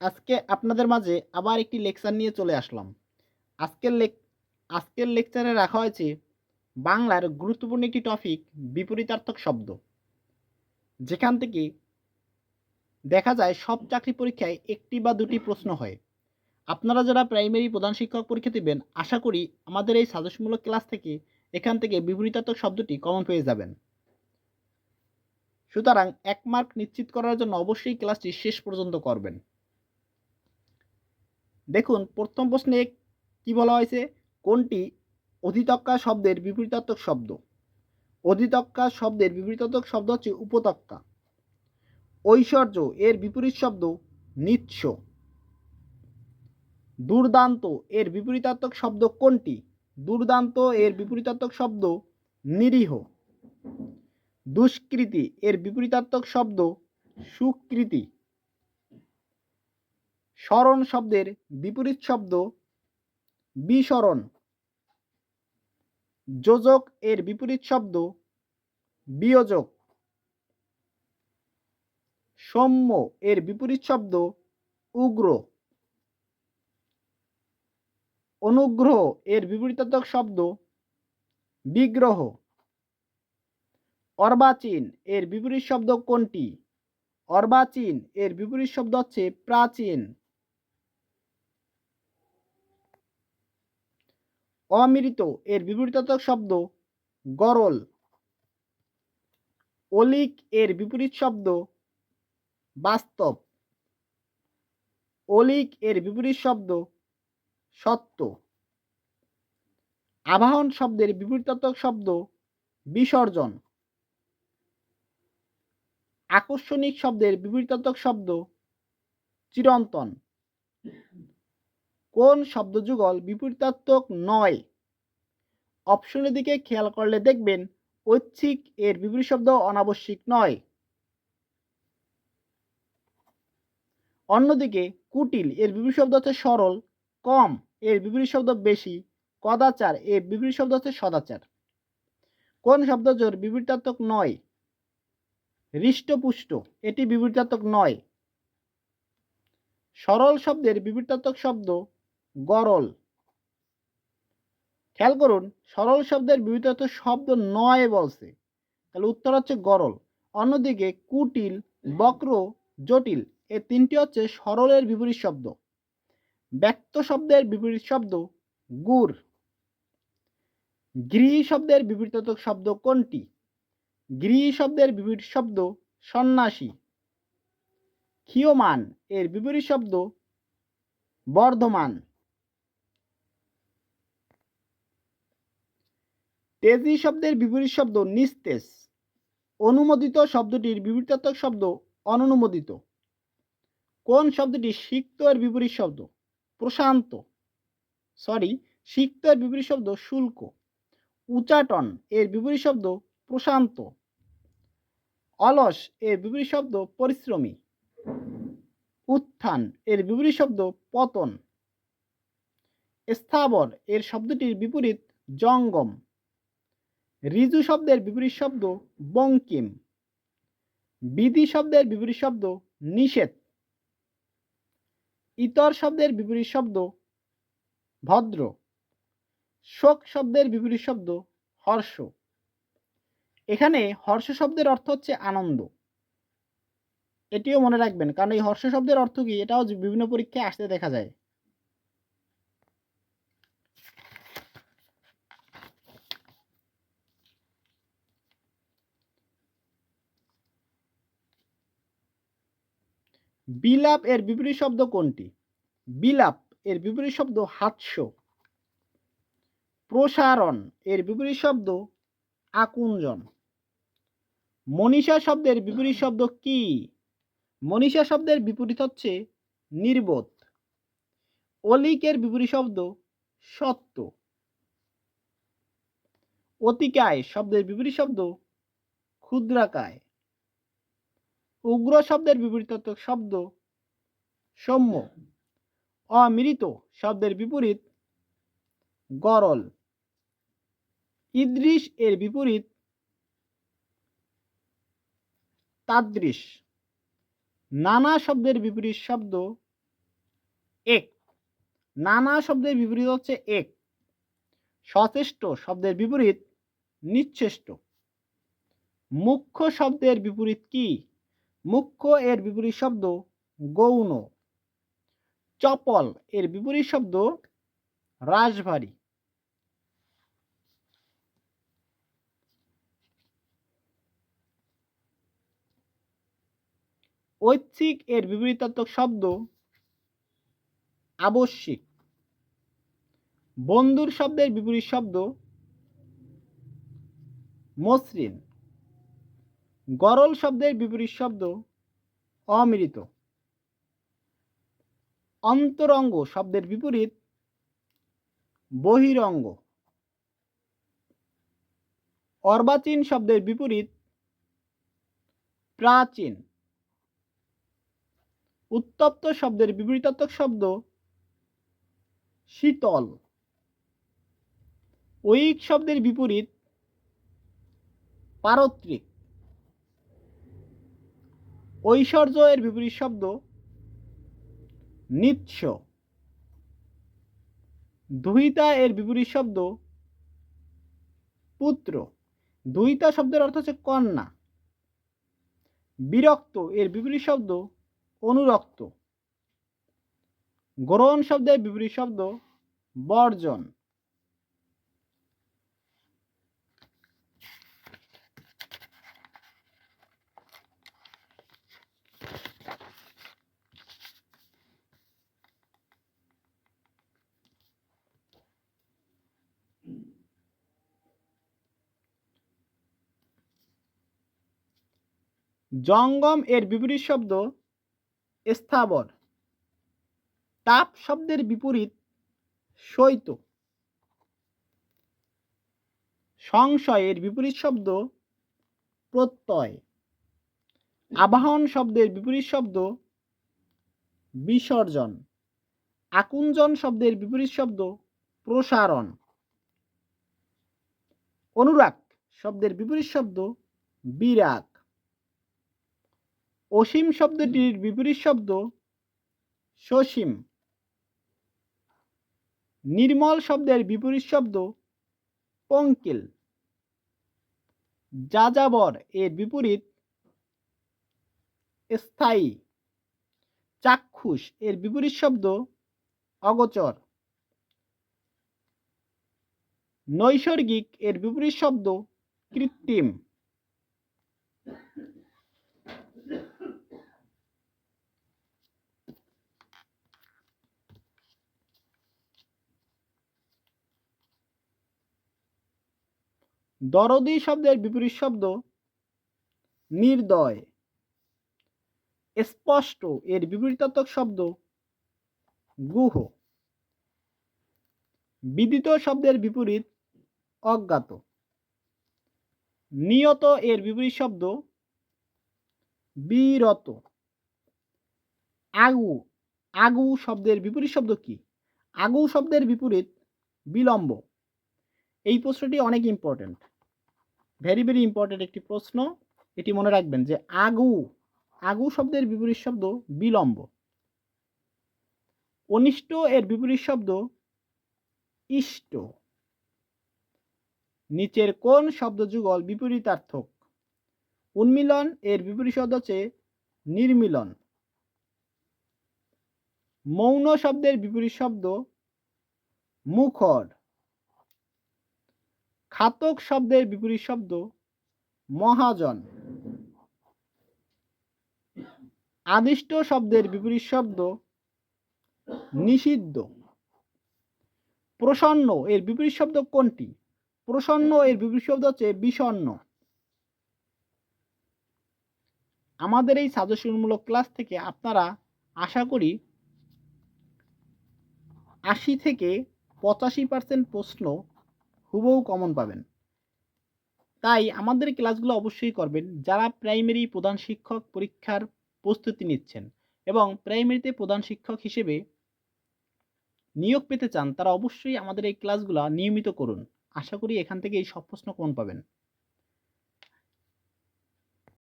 আজকে আপনাদের মাঝে আবার একটি লেকচার নিয়ে চলে আসলাম। আজকের লেক আজকের লেকচারে রাখা হয়েছে বাংলার গুরুত্বপূর্ণ একটি টপিক বিপরীতার্থক শব্দ। যেখান থেকে দেখা যায় সব চাকরি পরীক্ষায় একটি বা দুটি প্রশ্ন হয়। আপনারা যারা প্রাইমারি প্রধান শিক্ষক পরীক্ষা দেবেন, আশা করি আমাদের এই সাজেশমূলক ক্লাস থেকে এখান থেকে বিপরীতার্থক শব্দটি কমন পেয়ে যাবেন। সুতরাং এক মার্ক নিশ্চিত করার জন্য অবশ্যই ক্লাসটি শেষ পর্যন্ত করবেন। দেখুন, প্রথম প্রশ্নে কি বলা হয়েছে? কোনটি অধিতক্কা শব্দের বিপরীতার্থক শব্দ? অধিতক্কা শব্দের বিপরীতার্থক শব্দ হচ্ছে উপতক্কা ঐশ্বর্য, এর বিপরীত শব্দ নিৎস দুর্দান্ত, এর বিপরীতার্থক শব্দ কোনটি? দুর্দান্ত, এর বিপরীতার্থক শব্দ নিরীহ। দুষ্কৃতি, এর বিপরীতার্থক শব্দ সুকৃতি। স্মরণ শব্দের বিপরীত শব্দ বিসরণ যোজক এর বিপরীত শব্দ বিয়োজক। সৌম্য এর বিপরীত শব্দ উগ্র। অনুগ্রহ এর বিপরীতার্থক শব্দ বিগ্রহ। অর্বাচীন এর বিপরীত শব্দ কোনটি? অর্বাচীন এর বিপরীত শব্দ হচ্ছে প্রাচীন। অমৃত এর বিপরীতার্থক শব্দ গরল। অলিক এর বিপরীত শব্দ বাস্তব। অলিক এর বিপরীত শব্দ সত্য। আবাহন শব্দের বিপরীতার্থক শব্দ বিসর্জন। আকর্ষণিক শব্দের বিপরীতার্থক শব্দ চিরন্তন। কোন শব্দযুগল বিপরীতার্থক নয়? অপশনের দিকে খেয়াল করলে দেখবেন, ঐচ্ছিক এর বিপরীত শব্দ অনাবশ্যিক নয়। অন্যদিকে, কুটিল এর বিপরীত শব্দ হচ্ছে সরল, কম এর বিপরীত শব্দ বেশি, কদাচার এর বিপরীত শব্দ হচ্ছে সদাচার। কোন শব্দজোর বিপরীতার্থক নয়? হৃষ্টপুষ্ট, এটি বিপরীতার্থক নয়। সরল শব্দের বিপরীতার্থক শব্দ গরল। খেয়াল করুন, সরল শব্দের বিপরীতার্থক শব্দ নয় বলছে। তাহলে উত্তর হচ্ছে গরল। অন্যদিকে কুটিল, বক্র, জটিল, এ তিনটি হচ্ছে সরলের বিপরীত শব্দ। ব্যক্ত শব্দের বিপরীত শব্দ গুড়। গৃহী শব্দের বিপরীতার্থক শব্দ কোনটি? গৃহী শব্দের বিপরীত শব্দ সন্ন্যাসী। ক্ষীয়মান, এর বিপরীত শব্দ বর্ধমান। তেজি শব্দের বিপরীত শব্দ নিস্তেজ। অনুমোদিত শব্দটির বিপরীতার্থক শব্দ অননুমোদিত কোন শব্দটি সিক্ত এর বিপরীত শব্দ? প্রশান্ত। সরি সিক্ত এর বিপরীত শব্দ শুল্ক। উচাটন এর বিপরীত শব্দ প্রশান্ত। অলস এর বিপরীত শব্দ পরিশ্রমী। উত্থান এর বিপরীত শব্দ পতন। স্থাবর এর শব্দটির বিপরীত জঙ্গম। ঋজু শব্দের বিপরীত শব্দ বঙ্কিম। বিধি শব্দের বিপরীত শব্দ নিষেধ। ইতর শব্দের বিপরীত শব্দ ভদ্র। শোক শব্দের বিপরীত শব্দ হর্ষ। এখানে হর্ষ শব্দের অর্থ হচ্ছে আনন্দ। এটিও মনে রাখবেন, কারণ এই হর্ষ শব্দের অর্থ কি? এটাও বিভিন্ন পরীক্ষায় আসতে দেখা যায়। বিলাপ এর বিপরীত শব্দ কোনটি? বিলাপ এর বিপরীত শব্দ হাস্য। প্রসারণ এর বিপরীত শব্দ আকুঞ্জন। মনীষা শব্দের বিপরীত শব্দ কি? মনীষা শব্দের বিপরীত হচ্ছে নির্বোধ। অলিকের বিপরীত শব্দ সত্য। অতিকায় শব্দের বিপরীত শব্দ ক্ষুদ্রাকায়। উগ্র শব্দের বিপরীতার্থক শব্দ, সৌম্য। অমৃত শব্দের বিপরীত গরল। ইদৃশ এর বিপরীত তাদৃশ। নানা শব্দের বিপরীত শব্দ এক। নানা শব্দের বিপরীত হচ্ছে এক। সচেষ্ট শব্দের বিপরীত নিচ্ছেষ্ট। মুখ্য শব্দের বিপরীত কি? মুখ্য এর বিপরীত শব্দ গৌণ। চপল এর বিপরীত শব্দ রাশভারী ঐচ্ছিক এর বিপরীতাত্মক শব্দ আবশ্যিক। বন্ধুর শব্দের বিপরীত শব্দ মসৃণ। গরল শব্দের বিপরীত শব্দ অমৃত অন্তরঙ্গ শব্দের বিপরীত বহিরঙ্গ। অর্বাচীন শব্দের বিপরীত প্রাচীন। উত্তপ্ত শব্দের বিপরীতাত্মক শব্দ শীতল। ঐক শব্দের বিপরীত পারত্রিক। ঐশ্বর্য এর বিপরীত শব্দ নিৎস দুহিতা এর বিপরীত শব্দ পুত্র। দুহিতা শব্দের অর্থ হচ্ছে কন্যা। বিরক্ত এর বিপরীত শব্দ অনুরক্ত। গ্রহণ শব্দের বিপরীত শব্দ বর্জন। জঙ্গম এর বিপরীত শব্দ স্থাবর। তাপ শব্দের বিপরীত শৈত। সংশয়ের বিপরীত শব্দ প্রত্যয়। আবাহন শব্দের বিপরীত শব্দ বিসর্জন। আকুঞ্জন শব্দের বিপরীত শব্দ প্রসারণ। অনুরাগ শব্দের বিপরীত শব্দ বিরাগ। অসীম শব্দটির বিপরীত শব্দ সসীম। নির্মল শব্দের বিপরীত শব্দ পঙ্কিল। যাযাবর এর বিপরীত স্থায়ী। চাক্ষুষ এর বিপরীত শব্দ অগোচর। নৈসর্গিক এর বিপরীত শব্দ কৃত্রিম। দরদি শব্দের বিপরীত শব্দ নির্দয়। স্পষ্ট এর বিপরীতাত্মক শব্দ গুহ। বিদিত শব্দের বিপরীত অজ্ঞাত। নিয়ত এর বিপরীত শব্দ বিরত। আগু আগু শব্দের বিপরীত শব্দ কি? আগু শব্দের বিপরীত বিলম্ব। এই প্রশ্নটি অনেক ইম্পর্ট্যান্ট ভেরি ভেরি ইম্পর্টেন্ট একটি প্রশ্ন। এটি মনে রাখবেন যে আগু আগু শব্দের বিপরীত শব্দ বিলম্ব। অনিষ্ট এর বিপরীত শব্দ ইষ্ট। নিচের কোন শব্দ যুগল বিপরীতার্থক? উন্মিলন এর বিপরীত শব্দ হচ্ছে নির্মিলন। মৌন শব্দের বিপরীত শব্দ মুখর। খাতক শব্দের বিপরীত শব্দ মহাজন। আদিষ্ট শব্দের বিপরীত শব্দ নিষিদ্ধ। প্রসন্ন এর বিপরীত শব্দ কোনটি? প্রসন্ন এর বিপরীত শব্দ হচ্ছে বিষণ্ণ আমাদের এই সাজেশনমূলক ক্লাস থেকে আপনারা আশা করি আশি থেকে পঁচাশি পার্সেন্ট প্রশ্ন হুবহু কমন পাবেন। তাই আমাদের ক্লাসগুলো অবশ্যই করবেন, যারা প্রাইমারি প্রধান শিক্ষক পরীক্ষার প্রস্তুতি নিচ্ছেন এবং প্রাইমারিতে প্রধান শিক্ষক হিসেবে নিয়োগ পেতে চান, তারা অবশ্যই আমাদের এই ক্লাসগুলো নিয়মিত করুন। আশা করি এখান থেকে এই সব প্রশ্ন কমন পাবেন।